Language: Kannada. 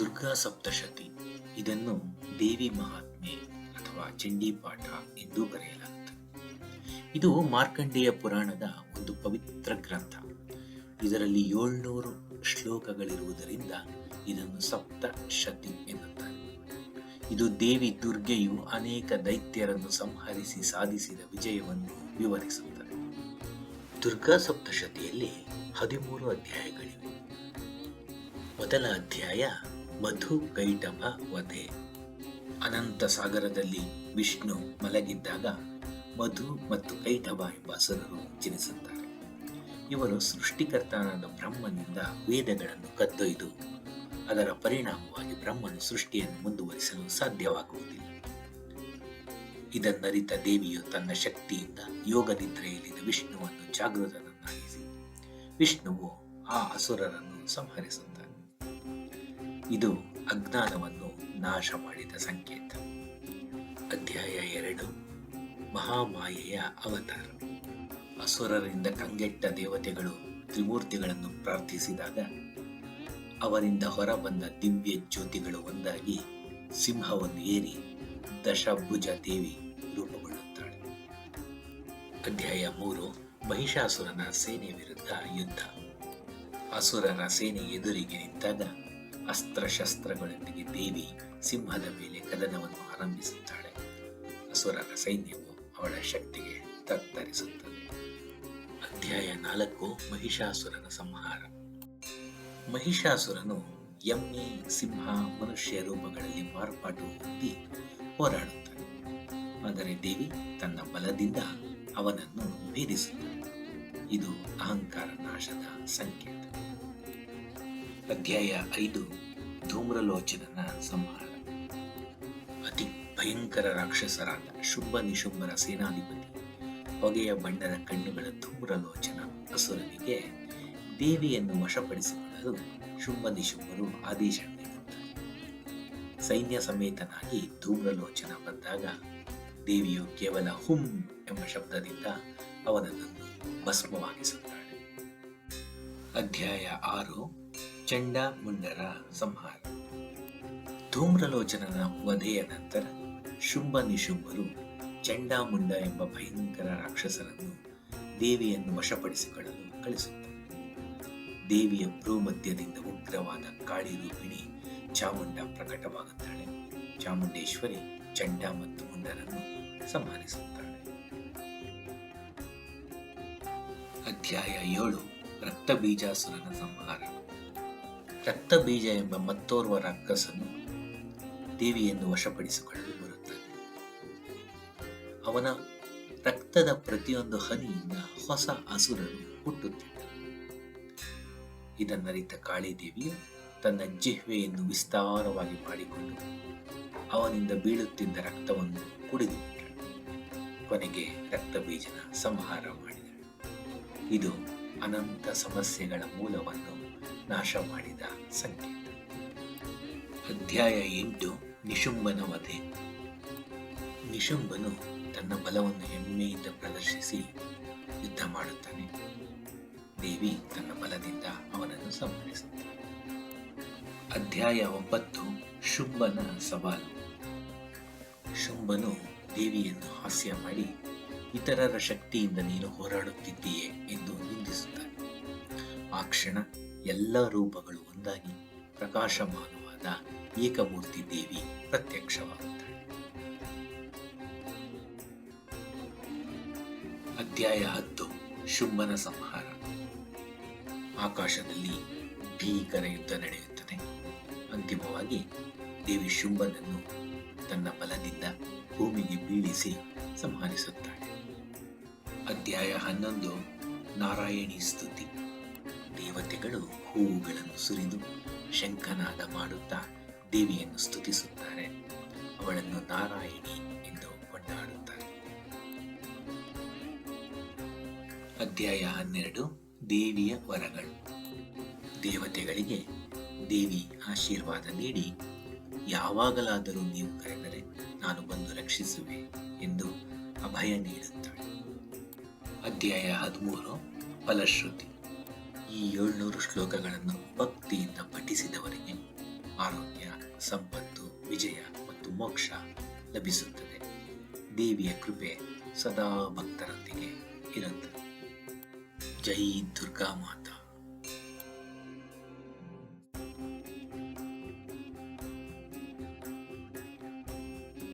ದುರ್ಗಾ ಸಪ್ತಶತಿ. ಇದನ್ನು ದೇವಿ ಮಹಾತ್ಮೆ ಅಥವಾ ಚಂಡೀಪಾಠ ಎಂದು ಕರೆಯಲಾಗುತ್ತದೆ. ಇದು ಮಾರ್ಕಂಡೇಯ ಪುರಾಣದ ಒಂದು ಪವಿತ್ರ ಗ್ರಂಥ. ಇದರಲ್ಲಿ ಏಳ್ನೂರು ಶ್ಲೋಕಗಳಿರುವುದರಿಂದ ಇದನ್ನು ಸಪ್ತಶತಿ ಎನ್ನುತ್ತಾರೆ. ಇದು ದೇವಿ ದುರ್ಗೆಯು ಅನೇಕ ದೈತ್ಯರನ್ನು ಸಂಹರಿಸಿ ಸಾಧಿಸಿದ ವಿಜಯವನ್ನು ವಿವರಿಸುತ್ತದೆ. ದುರ್ಗಾ ಸಪ್ತಶತಿಯಲ್ಲಿ ಹದಿಮೂರು ಅಧ್ಯಾಯಗಳಿವೆ. ಮೊದಲ ಅಧ್ಯಾಯ ಮಧು ಕೈಟಭ ವಧೆ. ಅನಂತ ಸಾಗರದಲ್ಲಿ ವಿಷ್ಣು ಮಲಗಿದ್ದಾಗ ಮಧು ಮತ್ತು ಕೈಟಭ ಎಂಬ ಹಸರರು ಜನಿಸುತ್ತಾರೆ. ಇವರು ಸೃಷ್ಟಿಕರ್ತನಾದ ಬ್ರಹ್ಮನಿಂದ ವೇದಗಳನ್ನು ಕದ್ದೊಯ್ದು, ಅದರ ಪರಿಣಾಮವಾಗಿ ಬ್ರಹ್ಮನು ಸೃಷ್ಟಿಯನ್ನು ಮುಂದುವರಿಸಲು ಸಾಧ್ಯವಾಗುವುದಿಲ್ಲ. ಇದನ್ನರಿತ ದೇವಿಯು ತನ್ನ ಶಕ್ತಿಯಿಂದ ಯೋಗ ನಿದ್ರೆಯಲ್ಲಿದ್ದ ವಿಷ್ಣುವನ್ನು ಜಾಗೃತನನ್ನಾಗಿಸಿ, ವಿಷ್ಣುವು ಆ ಅಸುರರನ್ನು ಸಂಹರಿಸುತ್ತಾನೆ ಇದು ಅಜ್ಞಾನವನ್ನು ನಾಶ ಮಾಡಿದ ಸಂಕೇತ. ಅಧ್ಯಾಯ ಎರಡು, ಮಹಾಮಾಯೆಯ ಅವತಾರ. ಅಸುರರಿಂದ ಕಂಗೆಟ್ಟ ದೇವತೆಗಳು ತ್ರಿಮೂರ್ತಿಗಳನ್ನು ಪ್ರಾರ್ಥಿಸಿದಾಗ ಅವರಿಂದ ಹೊರಬಂದ ದಿವ್ಯ ಜ್ಯೋತಿಗಳು ಒಂದಾಗಿ ಸಿಂಹವನ್ನು ಏರಿ ದಶಭುಜ ದೇವಿ ರೂಪುಗೊಳ್ಳುತ್ತಾಳೆ. ಅಧ್ಯಾಯ ಮೂರು, ಮಹಿಷಾಸುರನ ಸೇನೆ ವಿರುದ್ಧ ಯುದ್ಧ. ಅಸುರರ ಸೇನೆ ಎದುರಿಗೆ ನಿಂತಾಗ ಅಸ್ತ್ರಶಸ್ತ್ರಗಳೊಂದಿಗೆ ದೇವಿ ಸಿಂಹದ ಮೇಲೆ ಕದನವನ್ನು ಆರಂಭಿಸುತ್ತಾಳೆ. ಅಸುರರ ಸೈನ್ಯವು ಅವಳ ಶಕ್ತಿಗೆ ತತ್ತರಿಸುತ್ತದೆ. ಅಧ್ಯಾಯ ನಾಲ್ಕು, ಮಹಿಷಾಸುರನ ಸಂಹಾರ. ಮಹಿಷಾಸುರನು ಎಮ್ಮೆ, ಸಿಂಹ, ಮನುಷ್ಯ ರೂಪಗಳಲ್ಲಿ ಮಾರ್ಪಾಟು ಹೊಂದಿ ಹೋರಾಡುತ್ತಾನೆ. ಆದರೆ ದೇವಿ ತನ್ನ ಬಲದಿಂದ ಅವನನ್ನು ಭೇದಿಸುತ್ತಾನೆ ಇದು ಅಹಂಕಾರ ನಾಶದ ಸಂಕೇತ. ಅಧ್ಯಾಯ ಐದು, ಧೂಮ್ರಲೋಚನನ ಸಂಹಾರ. ಅತಿ ಭಯಂಕರ ರಾಕ್ಷಸರಾದ ಶುಭ ನಿಶುಂಭರ ಸೇನಾಧಿಪತಿ ಹೊಗೆಯ ಬಣ್ಣದ ಕಣ್ಣುಗಳ ಧೂಮ್ರಲೋಚನ ಅಸುರನಿಗೆ ದೇವಿಯನ್ನು ವಶಪಡಿಸಿಕೊಳ್ಳಲು ಶುಂಭ ನಿಶುಂಭರು ಆದೇಶ ಸೈನ್ಯ ಸಮೇತನಾಗಿ ಧೂಮ್ರಲೋಚನ ಬಂದಾಗ ದೇವಿಯು ಕೇವಲ ಹುಂ ಎಂಬ ಶಬ್ದದಿಂದ ಅವನನ್ನು ಭಸ್ಮವಾಗಿಸುತ್ತಾಳೆ. ಅಧ್ಯಾಯ ಆರು ಚಂಡ ಮುಂಡರ ಸಂಹಾರ. ಧೂಮ್ರಲೋಚನನ ವಧೆಯ ನಂತರ ಶುಂಭ ನಿಶುಂಭರು ಚಂಡಾಮುಂಡ ಎಂಬ ಭಯಂಕರ ರಾಕ್ಷಸರನ್ನು ದೇವಿಯನ್ನು ವಶಪಡಿಸಿಕೊಳ್ಳಲು ಕಳಿಸುತ್ತಾರೆ. ದೇವಿಯ ಭ್ರೂಮಧ್ಯದಿಂದ ಉಗ್ರವಾದ ಕಾಳಿ ರೂಪಿಣಿ ಚಾಮುಂಡ ಪ್ರಕಟವಾಗುತ್ತಾಳೆ. ಚಾಮುಂಡೇಶ್ವರಿ ಚಂಡ ಮತ್ತು ಮುಂಡರನ್ನು ಸಂಹರಿಸುತ್ತಾಳೆ. ಅಧ್ಯಾಯ ಏಳು, ರಕ್ತಬೀಜಾಸುರನ ಸಂಹಾರ. ರಕ್ತಬೀಜ ಎಂಬ ಮತ್ತೋರ್ವ ರಾಕ್ಷಸನು ದೇವಿಯನ್ನು ವಶಪಡಿಸಿಕೊಳ್ಳಲು ಬರುತ್ತಾನೆ. ಅವನ ರಕ್ತದ ಪ್ರತಿಯೊಂದು ಹನಿಯಿಂದ ಹೊಸ ಹಸುರನ್ನು ಹುಟ್ಟುತ್ತಿದ್ದ. ಇದನ್ನರಿತ ಕಾಳಿದೇವಿಯು ತನ್ನ ಜಿಹ್ವೆಯನ್ನು ವಿಸ್ತಾರವಾಗಿ ಮಾಡಿಕೊಂಡು ಅವನಿಂದ ಬೀಳುತ್ತಿದ್ದ ರಕ್ತವನ್ನು ಕುಡಿದು ಕೊನೆಗೆ ರಕ್ತಬೀಜನ ಸಂಹಾರ ಮಾಡಿದಳು. ಇದು ಅನಂತ ಸಮಸ್ಯೆಗಳ ಮೂಲವನ್ನು ನಾಶ ಮಾಡಿದ ಸಂಕೇತ ಅಧ್ಯಾಯ ಎಂಟು ನಿಶುಂಬನ ವಧೆ. ನಿಶುಂಬನು ತನ್ನ ಬಲವನ್ನು ಹೆಮ್ಮೆಯಿಂದ ಪ್ರದರ್ಶಿಸಿ ಯುದ್ಧ ಮಾಡುತ್ತಾನೆ. ದೇವಿ ತನ್ನ ಬಲದಿಂದ ಅವನನ್ನು ಸಂಹರಿಸುತ್ತಾನೆ. ಅಧ್ಯಾಯ ಒಂಬತ್ತು ಶುಂಬನ ಸವಾಲು. ಶುಂಭನು ದೇವಿಯನ್ನು ಹಾಸ್ಯ ಮಾಡಿ ಇತರರ ಶಕ್ತಿಯಿಂದ ನೀನು ಹೋರಾಡುತ್ತಿದ್ದೀಯೆ ಎಂದು ನಿಂದಿಸುತ್ತಾನೆ. ಆ ಕ್ಷಣ ಎಲ್ಲ ರೂಪಗಳು ಒಂದಾಗಿ ಪ್ರಕಾಶಮಾನವಾದ ಏಕಮೂರ್ತಿ ದೇವಿ ಪ್ರತ್ಯಕ್ಷವಾಗುತ್ತಾಳೆ. ಅಧ್ಯಾಯ ಹತ್ತು, ಶುಂಭನ ಸಂಹಾರ. ಆಕಾಶದಲ್ಲಿ ಭೀಕರ ಯುದ್ಧ ನಡೆಯುತ್ತದೆ. ಅಂತಿಮವಾಗಿ ದೇವಿ ಶುಂಭನನ್ನು ತನ್ನ ಬಲದಿಂದ ಭೂಮಿಗೆ ಬೀಳಿಸಿ ಸಂಹರಿಸುತ್ತಾಳೆ. ಅಧ್ಯಾಯ ಹನ್ನೊಂದು, ನಾರಾಯಣಿ ಸ್ತುತಿ. ದೇವತೆಗಳು ಹೂವುಗಳನ್ನು ಸುರಿದು ಶಂಖನಾದ ಮಾಡುತ್ತಾ ದೇವಿಯನ್ನು ಸ್ತುತಿಸುತ್ತಾರೆ. ಅವಳನ್ನು ನಾರಾಯಣಿ ಎಂದು ಕೊಂಡಾಡುತ್ತಾರೆ ಅಧ್ಯಾಯ ಹನ್ನೆರಡು, ದೇವಿಯ ವರಗಳು. ದೇವತೆಗಳಿಗೆ ದೇವಿ ಆಶೀರ್ವಾದ ನೀಡಿ, ಯಾವಾಗಲಾದರೂ ನೀವು ಕರೆದರೆ ನಾನು ಬಂದು ರಕ್ಷಿಸುವೆ ಎಂದು ಅಭಯ ನೀಡುತ್ತಾಳೆ. ಅಧ್ಯಾಯ ಹದಿಮೂರು, ಫಲಶ್ರುತಿ. ಈ ಏಳ್ನೂರು ಶ್ಲೋಕಗಳನ್ನು ಭಕ್ತಿಯಿಂದ ಪಠಿಸಿದವರಿಗೆ ಆರೋಗ್ಯ, ಸಂಪತ್ತು, ವಿಜಯ ಮತ್ತು ಮೋಕ್ಷ ಲಭಿಸುತ್ತದೆ. ದೇವಿಯ ಕೃಪೆ ಸದಾ ಭಕ್ತರೊಂದಿಗೆ ಇರುತ್ತದೆ ಜೈ ದುರ್ಗಾ ಮಾತಾ.